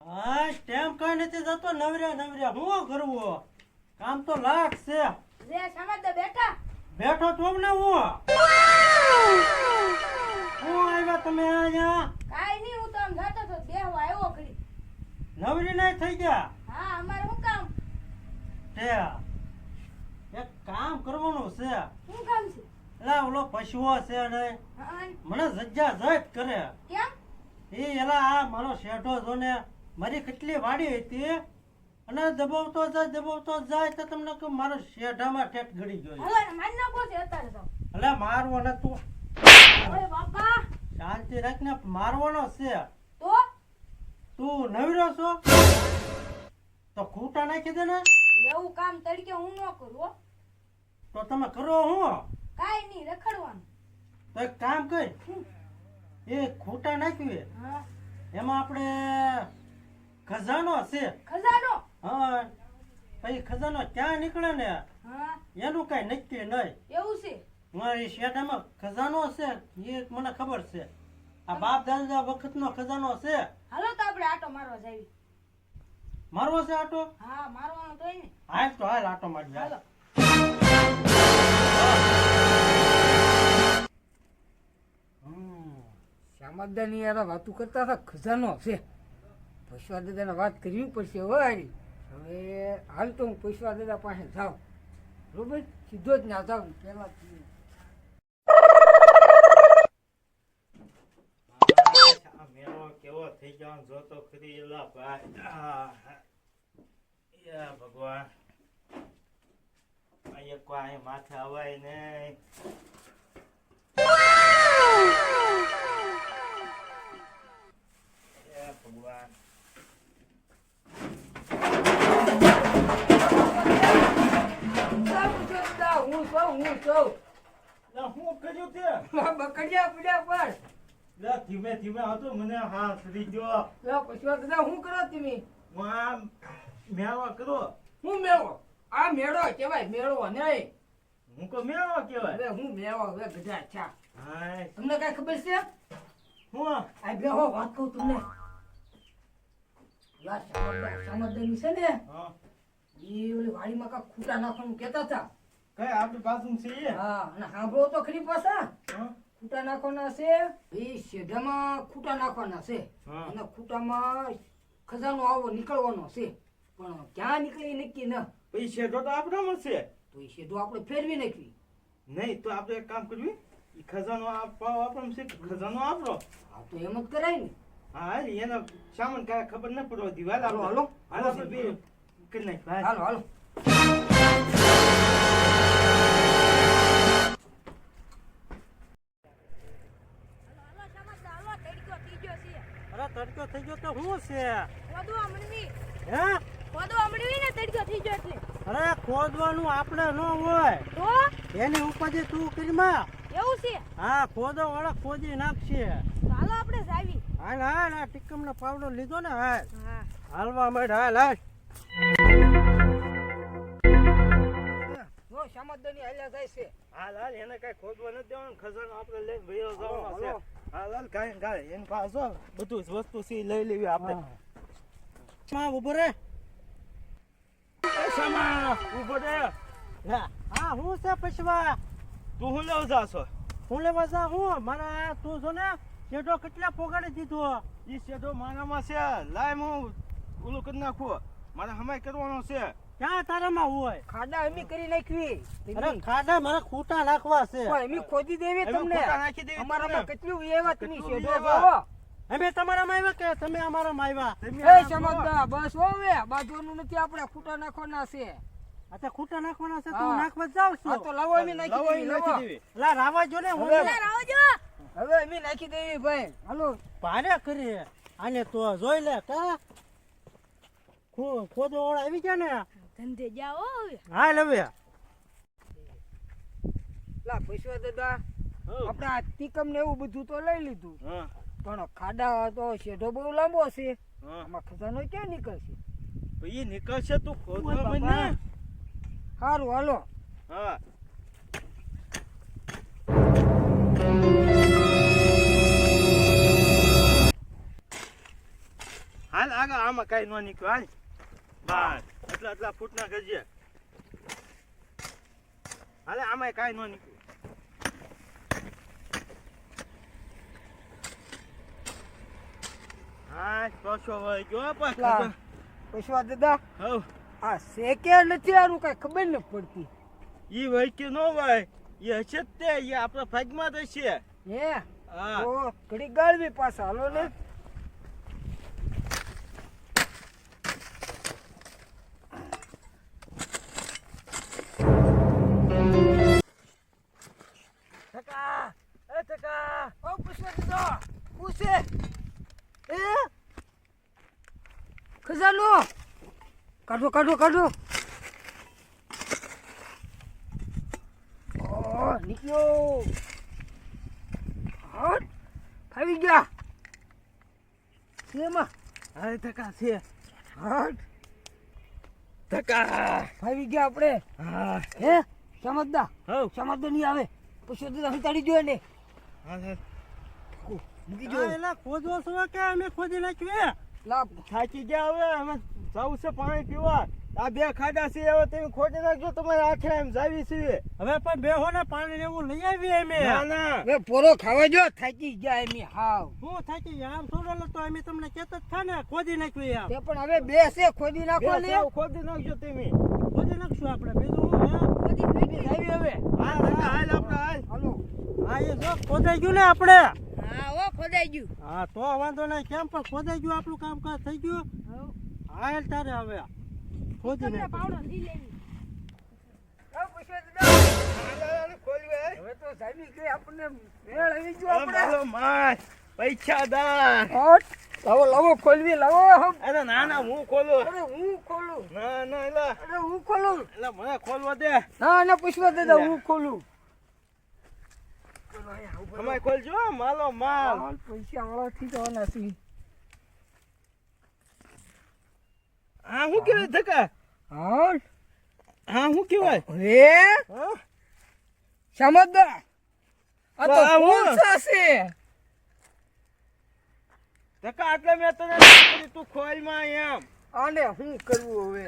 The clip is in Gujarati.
હા ટેમ કઈ નથી જતો નવર્યા નવર્યા. હું કરવું? કામ તો લાખ છે. લે સમજ દે બેઠો. તો ને હું? હું આવ્યા તમે અહીંયા? કાઈ નહીં હું તો આમ જાતો તો બેહવા આવ્યો ઘડી. નવરી થઈ ગયા? હા અમારે શું કામ? તે એક કામ કરવાનું છે. શું કામ છે? એલા ઓલો પશુઓ છે ને મને જજ્જા જજ કરે. કેમ? એ એલા આ મારો શેઠો જો ને મારી કેટલી વાડી હતી? અને દબાવતો જાય દબાવતો જાય તો તમને કહું મારો શેઢામાં ઠેઠ ગળી ગયો ને મારી નાખો છે અત્યારે તો. મારવો ને તું. ઓય બાપા. શાંતિ રાખ ને મારવાનો છે. તો? તું નવીરો છો? તો ખૂટા નાખી દે ને. એવું કામ તડકે હું ન કરું હો. તો તમે કરો હું? કાઈ નહીં રખડવાનું. તો એક કામ કર? એ ખૂટા નાખ્યું હા. એમાં આપણે ખજાનો છે. ખજાનો? હા. પછી ખજાનો ક્યાં નીકળે ને? હા. એનું કઈ નક્કી નહીં. એવું છે? મારી શેઠામાં ખજાનો છે. એ મને ખબર છે. આ બાપ દાદા વખતનો ખજાનો છે. હાલો તો આપણે આટો મારવા જઈએ મારવો છે આટો? હા મારવાનો તો ને. હાલ તો હાલ આટો મારી હાલ. શ્યામાદાની યાર વાતું કરતા હતા. ખજાનો છે. પૈસા દાદાને વાત કરવી પડશે હવે હવે હાલ તો હું પૈસા દાદા પાસે જાઉં. બરોબર? સીધો જ ના જાઉં. પહેલા કેવો થઈ ગયો જો તો ખરી એલા ભાઈ. ભગવાન. અહીંયા કોઈ માથે અવાય નહીં. હું કર્યું તે? બકડિયા પડ્યા પર. લા, ધીમે ધીમે હતો મને હા સરી ગયો. લા, પૈસા દાદા હું કરો તમે? હું મેળો કરો. હું મેળો? આ મેળો કેવાય મેળો નહીં. હું કો મેળો કેવાય અરે હું મેળો હવે ગધા છા. હાય. તમને કઈ ખબર છે? હું? આ બેહો વાત કહું તમને. લા શ્યામાદા છે ને? હા. ઓલી વાડીમાં કા ખૂટા નાખવાનું કહેતા હતા. કઈ આપણી બાજુ છે હા અને સાંભળો તો ખરી પાછા. હા? ખૂટા નાખવાના છે. એ શેઢામાં ખૂટા નાખવાના છે. હા. અને ખૂટામાં ખજાનો આવો નીકળવાનો છે. પણ ક્યાં નીકળે નક્કી ન. પૈસા તો આપણે મળશે તો એ શેઢો આપણે ફેરવી નાખવી. નહીં તો આપણે એક કામ કરવી એ ખજાનો આપવા આપણો છે ખજાનો આપણો હા તો એમ જ કરાય ને. હા એના સામાન કાંઈ ખબર ન પડવા દીવાલ હાલો, હાલો. હાલો કરી નાખ હાલો હાલો. તડકો થઈ ગયો તો શું છે? ખોદવા મળવી હે? ખોદવા મળવી ને તડકો થઈ ગયો એટલે અરે ખોદવાનું આપણે ન હોય. તો? એની ઉપાધિ તું કરીમાં એવું છે? હા ખોદો વાળા ખોદી નાખશે. હાલો આપણે જાવી. હાલ હાલ આ ટીકમનો પાવડો લીધો ને હાલ. હા. હાલવા માંડ હાલ હાલ. શ્યામાદાની હાલ્યા જાય છે. હાલ હાલ એને કઈ ખોદવા નથી દેવાનું. ખજાનો આપણે લઈને ભાઈઓ જવાનો છે. હાલો. કાંઈ કાંઈ. એની પાસે બધું વસ્તુ સી લઈ લેવી આપણે. માં ઊભો રે. એ ઊભો રે. હા હા હું છે પછવા? તું હું લેવા જાશો? હું લેવા જા હું? મારા તું છો ને શેઢો કેટલા પોગાડી દીધો? એ શેઢો મારામાં છે. લાય હું ઓલું કરી નાખું. મારે હમાય કરવાનો છે. ક્યાં તારામાં હોય? ખાડા એમી કરી નાખવી. અરે ખાડા મારા ખૂટા નાખવા છે. પણ એમી ખોદી દેવી તમને. ખોટા નાખી દેવી અમારામાં કેટલું એવા તમે શેઢો જોવો. અમે તમારામાં આવ્યા કે તમે અમારામાં આવ્યા? એ સમજતા બસ હોવે. બાજુનું નથી આપણે ખૂટા નાખવાના છે. અચ્છા ખૂટા નાખવાના છે તું નાખવા જાવ છો? તો લાવો એમી નાખી દેવી લાવો. નાખી દેવી. લા રાવા જો ને હું હવે- જો હવે એમી નાખી દેવી ભાઈ. હાલો. ભારે કરી આને તો જોઈ લે કા? ખોદો વાળા આવી ગયા ને? ધંધે જાઓ હા હાલ હવે. લા પૈસા દાદા. આપણે આ તીકમ ને એવું બધું તો લઈ લીધું. હા. પણ ખાડા તો શેઢો બહુ લાંબો છે. હા. આમાં ખજાનો ક્યાં નીકળશે? ભાઈ નીકળશે તું ખોદો મને. સારું હાલો. હા. હાલ આગળ આમાં કઈ ન નીકળ્યું હાલ. બસ એટલા એટલા ફૂટના ગજે. હાલે આમાં કઈ ન નીકળ્યું હા પાછો વળી ગયો પણ. પૈસા દાદા હવ. આ નથી આનું કઈ ખબર ન પડતી. ઈ વહી કે નો વહી એ હશે તે એ આપણા જ છે હે? હા. ઘડી ગાળવી પાછા હાલો ને. ટકા ઓ પુષ્પા દાદા પૂછે. એ? ખજાનો? કાઢો કાઢો કાઢો. ઓ નીકળ્યો. હટ ફાવી ગયા. શેમાં? હા ટકા છે. હટ ટકા ફાવી ગયા આપણે. હા. હે સમજદા હવ. સમજદા નહીં આવે. હું હંતાડી જોઈએ ને હા હા. મૂકી આ એલા ખોદવો છો કે અમે ખોદી નાખ્યું લા થાકી ગયા હવે અમે જવું છે પાણી પીવા. આ બે ખાડા છે હવે તમે ખોટી નાખજો તમારે આખે એમ જાવી છે હવે પણ બેહો ને પાણી ને એવું લઈ આવીએ અમે. ના ના. હવે પોરો ખાવા જો થાકી ગયા એમ હાવ. હું થાકી ગયા આમ થોડો તો અમે તમને કહેતા જ ને ખોદી નાખ્યું તે પણ હવે બે છે ખોદી નાખો બે ખોદી નાખજો તમે. ખોદી નાખશું આપણે બીજું હું? હે ખોદી નાખી જાવી હવે હાલ ટકા હાલ આપણે હાલ હાલો હા એ જો ખોદાઈ ગયું ને આપણે. હા ઓ ખોદાઈ ગયું. હા તો વાંધો નહીં કેમ પણ ખોદાઈ ગયું આપણું કામકાજ થઈ ગયું? હાલ તારે હવે ખોદી તમને પાવડો લઈ લેવી. હવે તો જાવી ગઈ આપણને મેળ આવી ગયો આપણે. માર પૈસાદાર. લાવો લાવો ખોલવી લાવો હમ અરે ના ના હું ખોલું. અરે હું ખોલું. ના ના એટલે અરે હું ખોલું. એટલે મને ખોલવા દે. ના ના પૂછવા દે હું ખોલું. અમાય ખોલજો હો, માલો માલ. પૈસા વાળા થી જવાના છે હા હું કેવાય ધક્કા? હા હા હું કેવાય હે હા. સમજદાર આ તો. કોલસા છે. ધક્કા એટલે મેં તને તું ખોલમાં એમ. આને શું કરવું હવે?